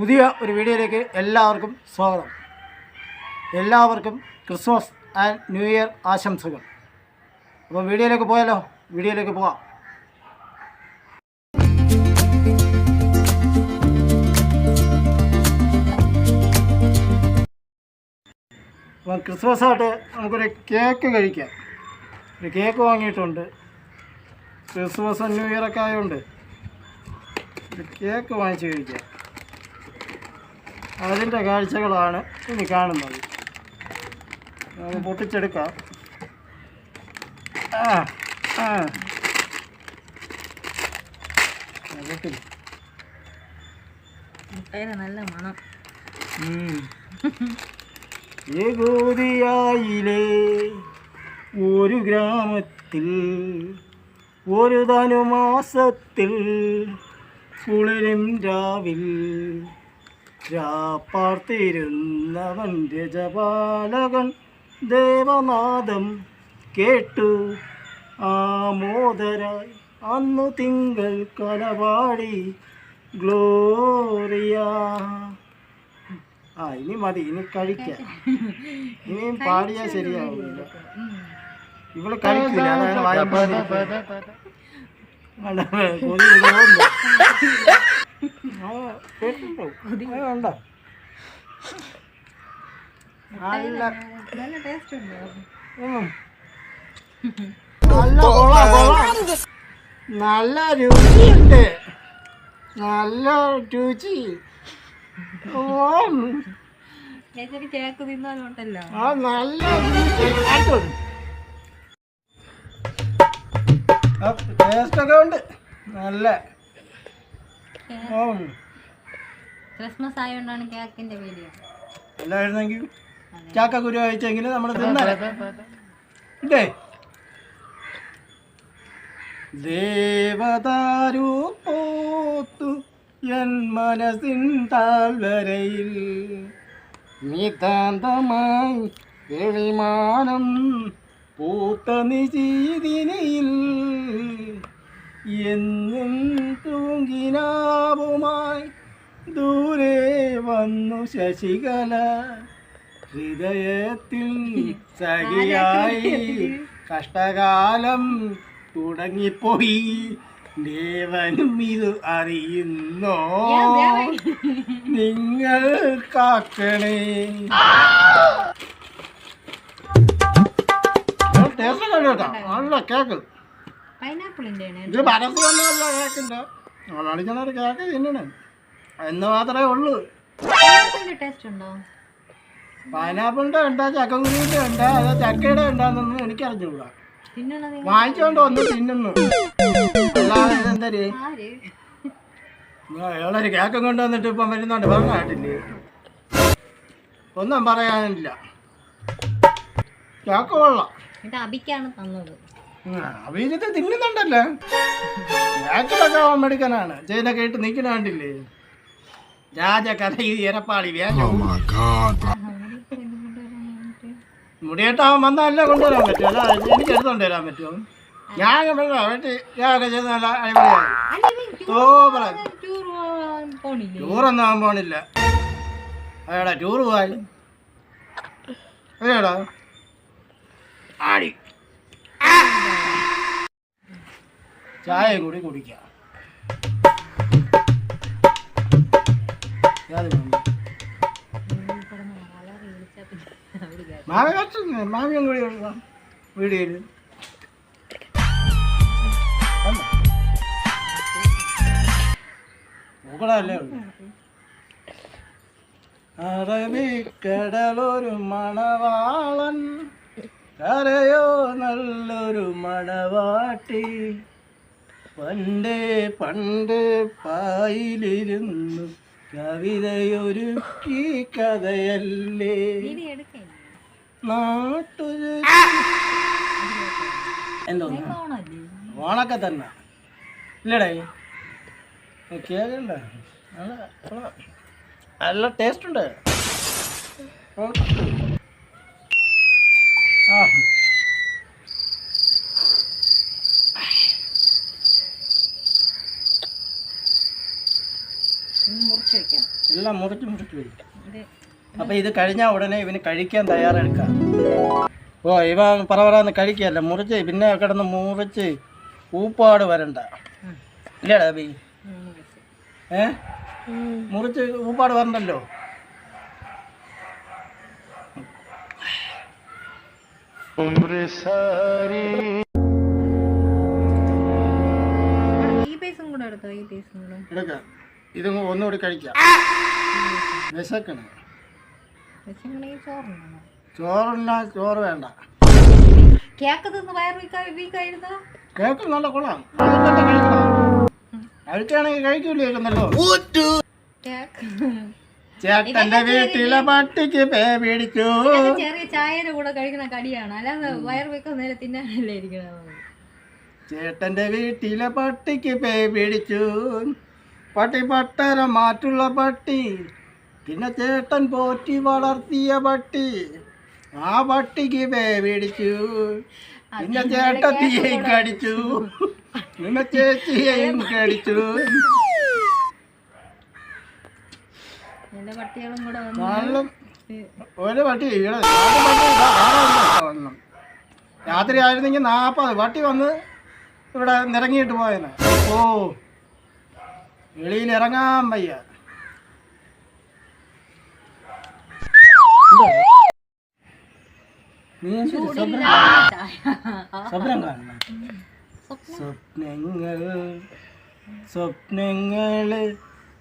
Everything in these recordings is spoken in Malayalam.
പുതിയ ഒരു വീഡിയോയിലേക്ക് എല്ലാവർക്കും സ്വാഗതം. എല്ലാവർക്കും ക്രിസ്മസ് ആൻഡ് ന്യൂ ഇയർ ആശംസകൾ. അപ്പോൾ വീഡിയോയിലേക്ക് പോയാലോ? വീഡിയോയിലേക്ക് പോവാം. അപ്പം ക്രിസ്മസ് ആയിട്ട് നമുക്കൊരു കേക്ക് കഴിക്കാം. ഒരു കേക്ക് വാങ്ങിയിട്ടുണ്ട്. ക്രിസ്മസ് ന്യൂ ഇയർ ആയതുകൊണ്ട് കേക്ക് വാങ്ങിച്ച് കഴിക്കാം. അതിന്റെ കാഴ്ചകളാണ് ഇനി കാണുന്നത്. പൊട്ടിച്ചെടുക്കാം. ആ നല്ല മണം. ഏകോതിയായിലെ ഒരു ഗ്രാമത്തിൽ ഒരു ധനുമാസത്തിൽ കുളിരും രാവിൽ. രാപ്പാർത്തിരുന്നവൻ രജപാലകൻ ദേവനാദം കേട്ടു. ആമോദരായി അന്നു തിങ്കൾ കലപാടി. ഗ്ലോറിയ. ആ ഇനി മതി ഇനി കഴിക്കാം. ഇനിയും പാടിയാ ശരിയാവില്ല ഇവൾ കഴിക്കില്ല അതാണ് നല്ല നല്ല ടേസ്റ്റ്. നല്ല രുചിയുണ്ട് നല്ല രുചി. ഓ കേക്ക് തിന്നാലും ആ നല്ല രുചി. ടേസ്റ്റ് ഒക്കെ ഉണ്ട്. നല്ല. ക്രിസ്മസ് ആയതുകൊണ്ടാണ് കേക്കിന്റെ വീഡിയോ അല്ലായിരുന്നെങ്കിൽ ചാക്ക കുരു നമ്മൾ തിന്നേ എൻ മനസ്സിൻ താഴ്വരയിൽ നിതാന്തമായി എളിമാനം പൂത്ത നിശീതിനിയിൽ എന്നും തൂങ്ങിനാവുമായി ദൂരെ വന്നു ശശികല. ഹൃദയത്തിൽ സഖിയായി കഷ്ടകാലം തുടങ്ങിപ്പോയി. ദേവനും ഇത് അറിയുന്നോ? നിങ്ങൾ കാക്കണേ. ടേസ്റ്റ് കേട്ടോ. നല്ല കേക്ക്. പൈനാപ്പിളിന്റെ ഇത് കേക്കിന്റെ കേക്ക് തിന്നണേ. എന്ന് മാത്രമേ ഉള്ളൂ. പൈനാപ്പിളിന്റെ ടേസ്റ്റ് ഉണ്ടോ? പൈനാപ്പിളിന്റെ ഉണ്ടാ ഉണ്ടാ അതോ ചക്കയുടെ ഉണ്ടാന്നൊന്നും എനിക്കറിഞ്ഞൂടാ അറിഞ്ഞുകൂടാ വാങ്ങിച്ചോണ്ട് ഒന്ന് തിന്നുന്നു. അല്ലാതെ ഇതെന്തര്? ആര്? അയാളൊരു കേക്കും കൊണ്ടുവന്നിട്ട് ഇപ്പം വരുന്നുണ്ട് പറഞ്ഞാട്ടില്ലേ ഒന്നും പറയാനില്ല. കേക്ക് കൊള്ളാം. ഇത് അബിക്കാണ് തന്നത്. അവരിത് തിന്നുന്നുണ്ടല്ലേ? കേക്കിലൊക്കെ മെടുക്കനാണ്. ചെയിനൊക്കെ ഇട്ട് നിൽക്കണ കണ്ടില്ലേ രാജകഥ ഇരപ്പാളി വ്യാജം. മുടിയേട്ടാവൻ വന്നല്ലേ കൊണ്ടുവരാൻ പറ്റുമോ അല്ല? എനിക്ക് എടുത്തോണ്ട് വരാൻ പറ്റുമോ ഞാൻ ഞാനൊക്കെ ചെയ്ത് നല്ല അടിപൊളിയായി ടൂറൊന്നും ആവാൻ പോണില്ല. അതെടാ ടൂറ് പോയാലും? അതെടാ ആടി. ചായയും കൂടി കുടിക്കാം? മാമി കുറച്ച് മാമിയും കൂടി വീഡിയോയിൽ ഉള്ളൂ. അറബിക്കടലൊരു മണവാളൻ കരയോ നല്ലൊരു മണവാട്ടി. പണ്ടേ പണ്ട് പായിലിരുന്നു കവിതയൊരുക്കി കഥയല്ലേ? നാട്ടൊരു എന്തോ? ഓണൊക്കെ തന്നെ. ഇല്ലടേ. കേൾക്കണ്ട നല്ല. നല്ല ടേസ്റ്റ് ഉണ്ട്. ആ മുറിച്ച് വെക്കാം. എല്ലാം മുറിച്ച് മുറിച്ച് കഴിക്കാം ഇത് അപ്പോൾ ഇത് കഴിഞ്ഞാൽ ഉടനെ ഇവന് കഴിക്കാൻ തയ്യാറെടുക്കാം. ഓ ഇവ പറവറാന്ന് കഴിക്കല്ലേ കഴിക്കുകയല്ല മുറിച്ച് പിന്നെ കിടന്ന് മുറിച്ച് ഊപ്പാട് വരണ്ട. ഇല്ലടാ ബി. ഏ? മുറിച്ച് ഊപ്പാട് വരണ്ടല്ലോ? ഈ പൈസ കൂടെ എടുത്തോ? ഈ പൈസ കൂടെ. എടുക്കാം. ഇത് ഒന്നുകൂടി കഴിക്കാം. വിശക്കണേ. ചോറില്ല ചോറ് വേണ്ട. കേക്ക് തിന്ന് വയറ് വീക്കാ- കേക്ക് നല്ല കൊള്ളാം. കേക്ക്. ചേട്ടന്റെ വീട്ടിലെ പട്ടിക്ക് പേ പിടിച്ചു. ചെറിയ ചായയുടെ കൂടെ കഴിക്കുന്ന കടിയാണ്. അല്ലാതെ വയർ വെക്കാൻ നേരെ തിന്നാനല്ലേ ഇരിക്കണത്? ചേട്ടന്റെ വീട്ടിലെ പട്ടിക്ക് പേ പിടിച്ചു. പട്ടി പട്ടര മാറ്റുള്ള പട്ടി. പിന്നെ ചേട്ടൻ പോറ്റി വളർത്തിയ പട്ടി. ആ പട്ടിക്ക് വേവിടിച്ചു പിന്നെ ചേട്ടത്തിയെയും കടിച്ചു. പിന്നെ ചേച്ചിയെയും കടിച്ചു. ഒരു പട്ടി. രാത്രി ആയിരുന്നെങ്കിൽ നാൽപ്പത് പട്ടി വന്ന് ഇവിടെ നിറങ്ങിയിട്ട് പോയനെ. ഓ. വെളിയിൽ ഇറങ്ങാൻ വയ്യ നീ എന്തൊരു സ്വപ്നം സ്വപ്നം കാണുന്നു? സ്വപ്നങ്ങൾ സ്വപ്നങ്ങൾ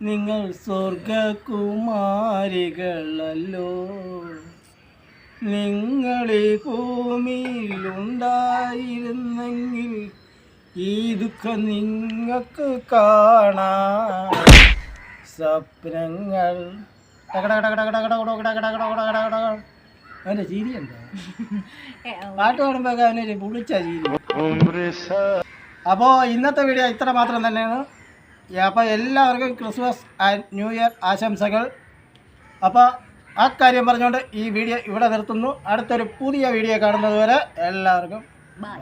നിങ്ങൾ സ്വർഗകുമാരികളല്ലോ നിങ്ങളെ ഭൂമിയിലുണ്ടായിരുന്ന ഭൂമിയിൽ ഉണ്ടായിരുന്നെങ്കിൽ ഈ ദുഃഖം നിങ്ങൾക്ക് കാണാ സ്വപ്നങ്ങൾ അവന്റെ ചിരി പാട്ട് പാടുമ്പോ അവനൊരു പുളിച്ച ചീരി അപ്പോൾ ഇന്നത്തെ വീഡിയോ ഇത്ര മാത്രം തന്നെയാണ് അപ്പോൾ എല്ലാവർക്കും ക്രിസ്മസ് ആൻഡ് ന്യൂ ഇയർ ആശംസകൾ അപ്പോൾ ആ കാര്യം പറഞ്ഞുകൊണ്ട് ഈ വീഡിയോ ഇവിടെ നിർത്തുന്നു അടുത്തൊരു പുതിയ വീഡിയോ കാണുന്നത് വരെ എല്ലാവർക്കും ബൈ